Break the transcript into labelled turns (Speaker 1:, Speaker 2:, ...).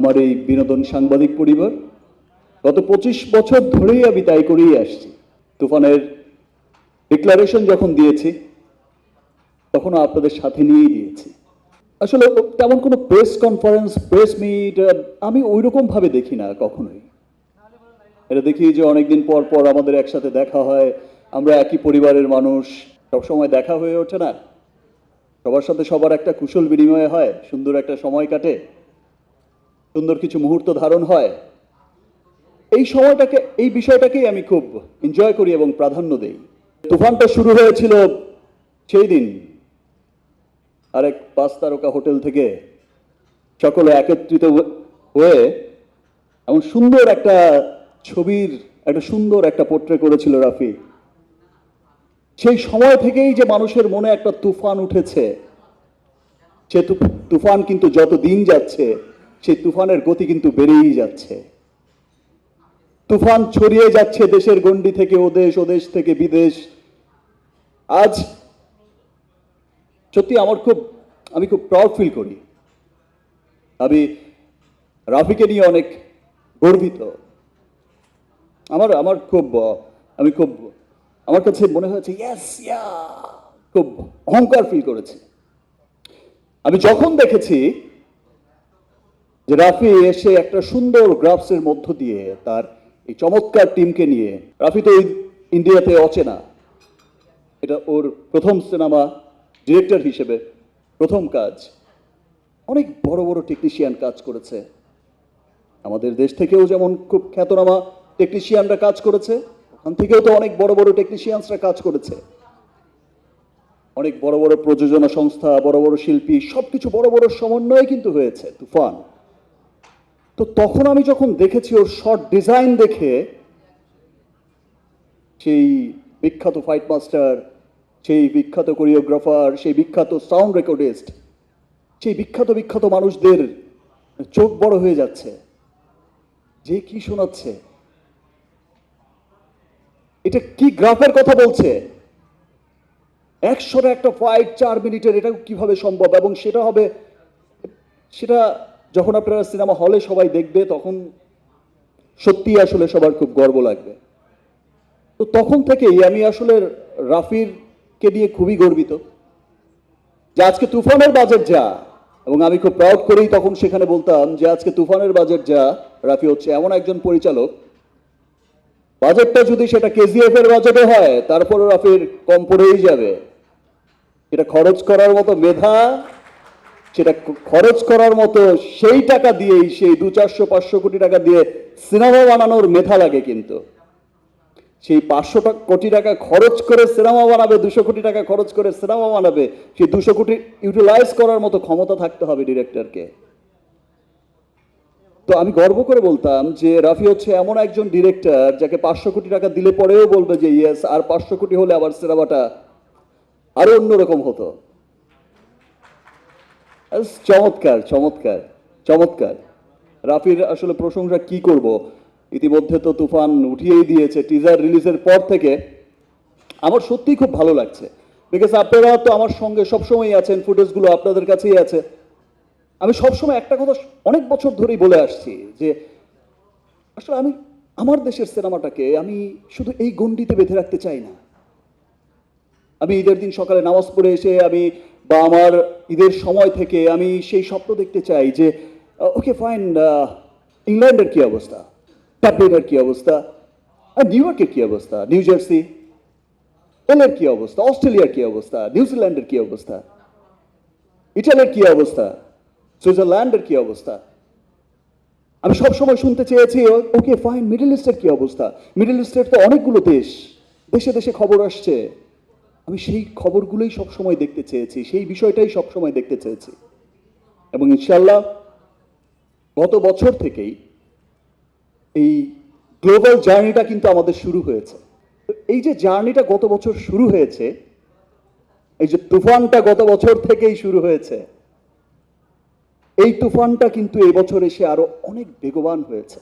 Speaker 1: আমার এই বিনোদন সাংবাদিক পরিবার, গত পঁচিশ বছর ধরেই আমি তাই করেই আসছি। তুফানের ডিক্লারেশন যখন দিয়েছি তখন আপনাদের সাথে নিয়েই দিয়েছি। আসলে তেমন কোনো প্রেস কনফারেন্স প্রেস মিট আমি ওই রকম ভাবে দেখি না কখনোই। এটা দেখি যে অনেকদিন পর পর আমাদের একসাথে দেখা হয়, আমরা একই পরিবারের মানুষ, সবসময় দেখা হয়ে ওঠে না। সবার সাথে সবার একটা কুশল বিনিময় হয়, সুন্দর একটা সময় কাটে। সুন্দর কিছু মুহূর্ত ধারণ হয়। এই সময়টাকে, এই বিষয়টাকেই আমি খুব এনজয় করি এবং প্রাধান্য দেই। তুফানটা শুরু হয়েছিল সেই দিন। আরেক পাঁচ তারকা হোটেল থেকে সকলে একত্রিত হয়ে এমন সুন্দর একটা ছবির, একটা সুন্দর একটা পোট্রে করেছিল রাফি। সেই সময় থেকেই যে মানুষের মনে একটা তুফান উঠেছে। সে তুফান কিন্তু যত দিন যাচ্ছে সেই তুফানের গতি কিন্তু বেড়েই যাচ্ছে। তুফান ছড়িয়ে যাচ্ছে দেশের গণ্ডি থেকে ওদেশ ওদেশ থেকে বিদেশ। আজ সত্যি আমার খুব, আমি খুব প্রাউড ফিল করি। আমি রাফিকে নিয়ে অনেক গর্বিত। আমার আমার খুব, আমি খুব, আমার কাছে মনে হয়েছে খুব অহংকার ফিল করেছি। আমি যখন দেখেছি যে রাফি এসে একটা সুন্দর গ্রাফসের মধ্য দিয়ে তার এই চমৎকার টিমকে নিয়ে, রাফি তো ইন্ডিয়াতে অচেনা। এটা ওর প্রথম সিনেমা, ডিরেক্টর হিসেবে প্রথম কাজ। অনেক বড় বড় টেকনিশিয়ান কাজ করেছে। আমাদের দেশ থেকেও যেমন খুব খ্যাতনামা টেকনিশিয়ানরা কাজ করেছে, ওখান থেকেও তো অনেক বড় বড় টেকনিশিয়ানসরা কাজ করেছে। অনেক বড় বড় প্রযোজনা সংস্থা, বড় বড় শিল্পী, সবকিছু বড় বড় সমন্বয়ে কিন্তু হয়েছে, তুফান। তো তখন আমি যখন দেখেছি ওর শর্ট ডিজাইন দেখে, সেই বিখ্যাত ফাইট মাস্টার সেই বিখ্যাত কোরিওগ্রাফার সেই বিখ্যাত সাউন্ড রেকর্ডিস্ট সেই বিখ্যাত বিখ্যাত মানুষদের চোখ বড় হয়ে যাচ্ছে। যে কি শোনাচ্ছে? এটা কি গ্রাফের কথা বলছে? একশোর একটা ফাইট চার মিনিটের এটা কীভাবে সম্ভব? এবং সেটা হবে, সেটা যখন আপনারা সিনেমা হলে সবাই দেখবে, তখন সত্যি আসলে সবার খুব গর্ব লাগবে। তো তখন থেকেই আমি আসলে রাফির কে নিয়ে খুবই গর্বিত যে আজকে তুফানের বাজেট যা, এবং আমি খুব প্রাউড করেই তখন সেখানে বলতাম যে আজকে তুফানের বাজেট যা, রাফি হচ্ছে এমন একজন পরিচালক। বাজেটটা যদি সেটা কেজিএফ এর বাজেটে হয় তারপরে রাফির কম পড়েই যাবে। এটা খরচ করার মতো মেধা সেটা খরচ করার মতো সেই টাকা দিয়েই, সেই দু চারশো, পাঁচশো কোটি টাকা দিয়ে সিনেমা বানানোর মেধা লাগে কিন্তু। সেই পাঁচশো কোটি টাকা খরচ করে সিনেমা বানাবে, দুশো কোটি টাকা খরচ করে সিনেমা বানাবে, সেই দুশো কোটি ইউটিলাইজ করার মতো ক্ষমতা থাকতে হবে ডিরেক্টরকে তো আমি গর্ব করে বলতাম যে রাফি হচ্ছে এমন একজন ডিরেক্টর যাকে পাঁচশো কোটি টাকা দিলে পরেও বলবে যে ইয়েস আর পাঁচশো কোটি হলে আবার সিনেমাটা আরও অন্যরকম হতো। চমৎকার চমৎকার চমৎকার। রাফির আসলে প্রশংসা কি করব? ইতিমধ্যে তো তুফান উঠিয়েই দিয়েছে টিজার রিলিজের পর থেকে। আমার সত্যিই খুব ভালো লাগছে। বিকজ আপনারা তো আমার সঙ্গে সবসময়ই আছেন, ফুটেজগুলো আপনাদের কাছেই আছে। আমি সবসময় একটা কথা অনেক বছর ধরেই বলে আসছি যে, আসলে আমি, আমার দেশের সিনেমাটাকে আমি শুধু এই গণ্ডিতে বেঁধে রাখতে চাই না। আমি ঈদের দিন সকালে নামাজ পড়ে এসে আমি বা আমার ঈদের সময় থেকে আমি সেই স্বপ্ন দেখতে চাই যে ওকে ফাইন ইংল্যান্ডের কি অবস্থা? ডাবলিনের কি অবস্থা? আর নিউ ইয়র্কের কি অবস্থা? নিউ জার্সি এলের কি অবস্থা? অস্ট্রেলিয়ার কি অবস্থা? নিউজিল্যান্ডের কি অবস্থা? ইটালির কি অবস্থা? সুইজারল্যান্ডের কি অবস্থা? আমি সব সময় শুনতে চেয়েছি ওকে ফাইন মিডল ইস্টের কি অবস্থা? মিডল ইস্টের তো অনেকগুলো দেশ। দেশে দেশে খবর আসছে। আমি সেই খবরগুলোই সব সময় দেখতে চেয়েছি, সেই বিষয়টাই সব সময় দেখতে চেয়েছি। এবং ইনশাল্লাহ গত বছর থেকেই এই গ্লোবাল জার্নিটা কিন্তু আমাদের শুরু হয়েছে। এই যে জার্নিটা গত বছর শুরু হয়েছে, এই যে তুফানটা গত বছর থেকেই শুরু হয়েছে, এই তুফানটা কিন্তু এবছর এসে আরও অনেক বেগবান হয়েছে।